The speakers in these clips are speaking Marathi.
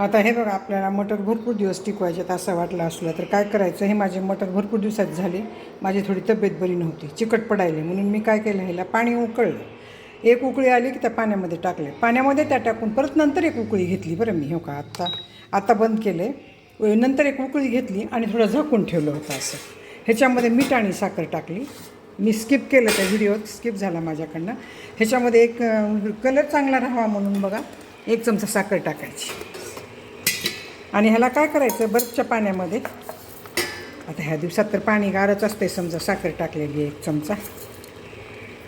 आता हे बघा आपल्याला मटर भरपूर दिवस टिकवायचे असं वाटलं असलं तर काय करायचं? हे माझे मटर भरपूर दिवसात झाले. माझी थोडी तब्येत बरी नव्हती. चिकट पडायले. म्हणून मी काय केलं? ह्याला पाणी उकळलं. एक उकळी आली की त्या पाण्यामध्ये टाकले. पाण्यामध्ये त्या टाकून परत नंतर एक उकळी घेतली. बरं मी हो का? आत्ता आता बंद केले. नंतर एक उकळी घेतली आणि थोडं झाकून ठेवलं होतं असं. ह्याच्यामध्ये मीठ आणि साखर टाकली. मी स्किप केलं त्या व्हिडिओत. स्किप झाला माझ्याकडनं. ह्याच्यामध्ये एक कलर चांगला राहावा म्हणून बघा. एक चमचा साखर टाकायची. आणि ह्याला काय करायचं? बर्फच्या पाण्यामध्ये. आता ह्या दिवसात तर पाणी गारच असते समजा साखर टाकलेली आहे एक चमचा.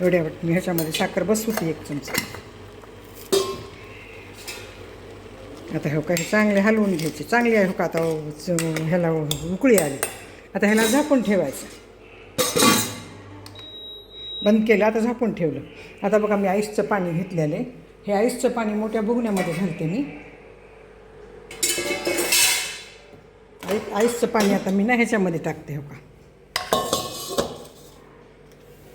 एवढ्या मी ह्याच्यामध्ये साखर बसवते एक चमचा. आता हे का हे चांगले हलवून घ्यायचे. चांगले आहे हो का? आता ह्याला उकळी आली. आता ह्याला झाकून ठेवायचं. बंद केलं आता झाकून ठेवलं. आता बघा मी आईसचं पाणी घेतलेलं आहे. हे आईसचं पाणी मोठ्या बुगण्यामध्ये घालते मी. एक आईसचं पाणी आता मी ना ह्याच्यामध्ये टाकते हो का?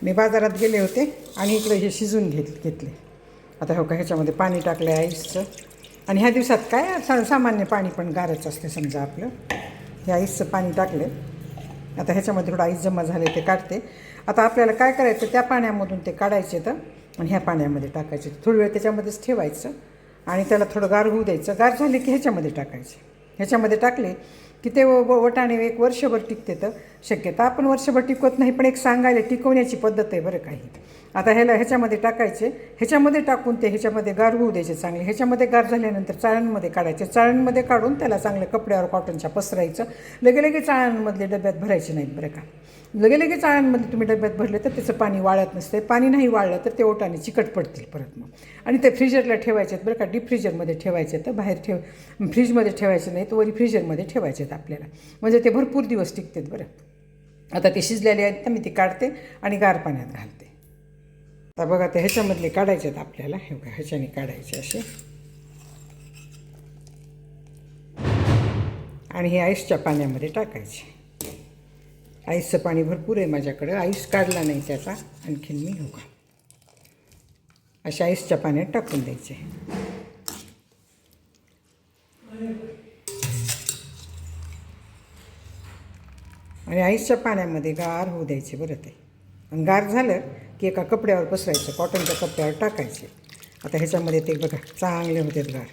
मी बाजारात गेले होते आणि इकडे हे शिजून घेत घेतले. आता हो का ह्याच्यामध्ये पाणी टाकलं आहे आईसचं आणि ह्या दिवसात काय सा सामान्य पाणी पण गारच असते समजा आपलं. हे आईसचं पाणी टाकलं आता ह्याच्यामध्ये थोडं आईस जमा झाले ते काढते. आता आपल्याला काय करायचं त्या पाण्यामधून ते काढायचे तर आणि ह्या पाण्यामध्ये टाकायचे. थोडी वेळ त्याच्यामध्येच ठेवायचं आणि त्याला थोडं गार होऊ द्यायचं. गार झाले की ह्याच्यामध्ये टाकायचे. ह्याच्यामध्ये टाकले की ते व- वटाणे एक वर्षभर टिकते तर शक्यता. आपण वर्षभर टिकवत नाही पण एक सांगायला टिकवण्याची पद्धत आहे बरं काही आता ह्याला ह्याच्यामध्ये टाकायचे. ह्याच्यामध्ये टाकून ते ह्याच्यामध्ये गार होऊ द्यायचे चांगले. ह्याच्यामध्ये गार झाल्यानंतर चाळ्यांमध्ये काढायचे. चाळ्यांमध्ये काढून त्याला चांगल्या कपड्यावर कॉटनच्या पसरायचं. लगे लगे चाळ्यांमधले डब्यात भरायचे नाहीत बरं का. लगे लगे चाळ्यांमध्ये तुम्ही डब्यात भरले तर त्याचं पाणी वाळत नसते पाणी नाही वाळलं तर ते ओटाने चिकट पडतील परत मग. आणि ते फ्रीजरला ठेवायचे आहेत बरं का. डीप फ्रीजरमध्ये ठेवायचे तर बाहेर ठेव फ्रीजमध्ये ठेवायचे नाही तर वरी फ्रीजरमध्ये ठेवायचे आहेत आपल्याला. म्हणजे ते भरपूर दिवस टिकतात बरं. आता ते शिजलेले आहेत तर मी ते काढते आणि गार पाण्यात घालते. आता बघा ते ह्याच्यामधले काढायचे आहेत आपल्याला. हे बघा ह्याच्याने काढायचे असे. आणि हे आईसच्या पाण्यामध्ये टाकायचे. आईसचं पाणी भरपूर आहे माझ्याकडं. आईस काढला नाही त्याचा. आणखीन मी हो का अशा आईसच्या पाण्यात टाकून द्यायचे. आणि आईसच्या पाण्यामध्ये गार होऊ द्यायचे बरं ते. गार झालं की एका कपड्यावर पसरायचं कॉटनच्या कपड्यावर टाकायचे. आता ह्याच्यामध्ये ते बघा चांगले होते गार.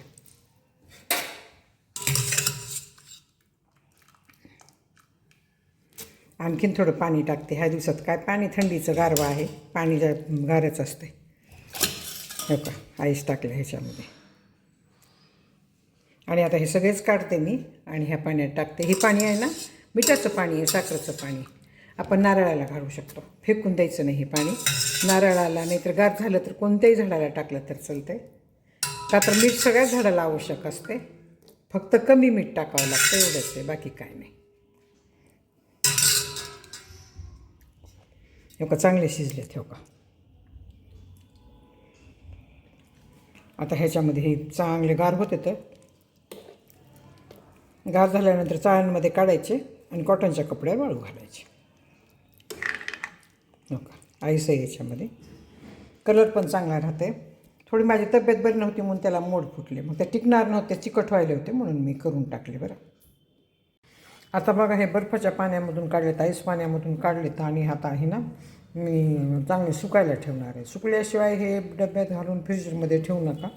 आणखीन थोडं पाणी टाकते. ह्या दिवसात काय पाणी थंडीचं गारवा आहे. पाणी ज्या गारच असते हो का आईस टाकलं ह्याच्यामध्ये. आणि आता हे सगळेच काढते मी आणि ह्या पाण्यात टाकते. हे पाणी आहे ना मिठाचं पाणी आहे साखरेचं पाणी. आपण नारळाला घालू शकतो. फेकून द्यायचं नाही हे पाणी. नारळाला नाहीतर गार झालं तर कोणत्याही झाडाला टाकलं तर चालतंय. का तर मीठ सगळ्याच झाडाला आवश्यक असते. फक्त कमी मीठ टाकावं लागतं एवढंच आहे बाकी काय नाही. हे का चांगले शिजले ठेव का आता ह्याच्यामध्ये हे चांगले गार होते तर गार झाल्यानंतर चाळ्यांमध्ये काढायचे आणि कॉटनच्या कपड्यावर वाळू घालायचे. आईस आहे याच्यामध्ये. कलर पण चांगला राहते थोडी माझी तब्येत बरी नव्हती म्हणून त्याला मोड फुटले. मग ते टिकणार नव्हते चिकट व्हायले होते म्हणून मी करून टाकले बरं. आता बघा हे बर्फाच्या पाण्यामधून काढलेत आईस पाण्यामधून काढलेत आणि आता आहे ना मी चांगले सुकायला ठेवणार आहे. सुकल्याशिवाय हे डब्यात घालून फ्रीजरमध्ये ठेवू नका.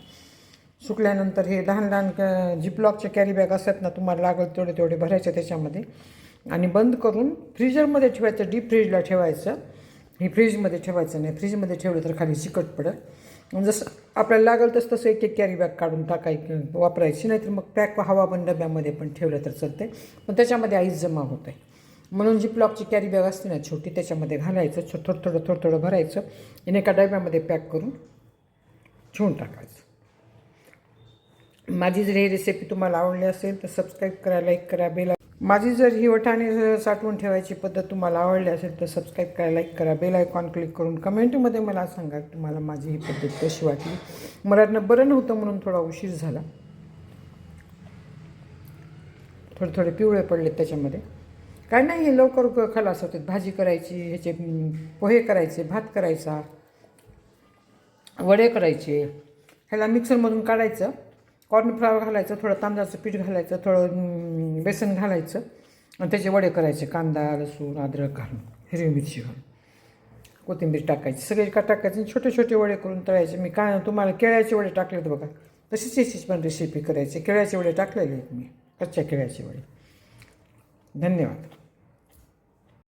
सुकल्यानंतर हे लहान लहान क जिपलॉकचे कॅरी बॅग असतात ना तुम्हाला लागल तेवढे तेवढे भरायचे त्याच्यामध्ये. आणि बंद करून फ्रीजरमध्ये ठेवायचं डीप फ्रीजला ठेवायचं. हे फ्रीजमध्ये ठेवायचं नाही. फ्रीजमध्ये ठेवलं तर खाली चिकट पडत जसं आपल्याला लागल तसं तसं एक एक कॅरी बॅग काढून टाकाय वापरायची. नाहीतर मग पॅक हवा पण डब्यामध्ये पण ठेवलं तर चालते पण त्याच्यामध्ये आईस जमा होत आहे म्हणून जी प्लॉकची कॅरी बॅग असते ना छोटी त्याच्यामध्ये घालायचं. छो थोडं थोडं थोडं थोडं भरायचं. आणि एका डब्यामध्ये पॅक करून ठेवून टाकायचं. माझी जर ही रेसिपी तुम्हाला आवडली असेल तर सबस्क्राईब करा लाईक करा बेल माझी जर ही वठाणे साठवून ठेवायची पद्धत तुम्हाला आवडली असेल तर सबस्क्राईब करा लाईक करा बेल आयकॉन क्लिक करून कमेंटमध्ये मला सांगा तुम्हाला माझी ही पद्धत कशी वाटली. मला बरं नव्हतं म्हणून थोडा उशीर झाला. थोडे थोडे पिवळे पडलेत त्याच्यामध्ये. काय नाही हे लवकर खलास होते भाजी करायची ह्याचे पोहे करायचे भात करायचा वडे करायचे. ह्याला मिक्सरमधून काढायचं. कॉर्नफ्लावर घालायचं थोडं तांदळाचं पीठ घालायचं थोडं बेसन घालायचं आणि त्याचे वडे करायचे कांदा लसूण अद्रक घालून हिरवी मिरची घालून. कोथिंबीर टाकायची सगळे का टाकायचे आणि छोटे छोटे वडे करून तळायचे. मी काय तुम्हाला केळ्याचे वडे टाकलेत बघा. तशीच याचीच पण रेसिपी करायची. केळ्याचे वडे टाकलेले आहेत मी कच्च्या केळ्याचे वडे. धन्यवाद.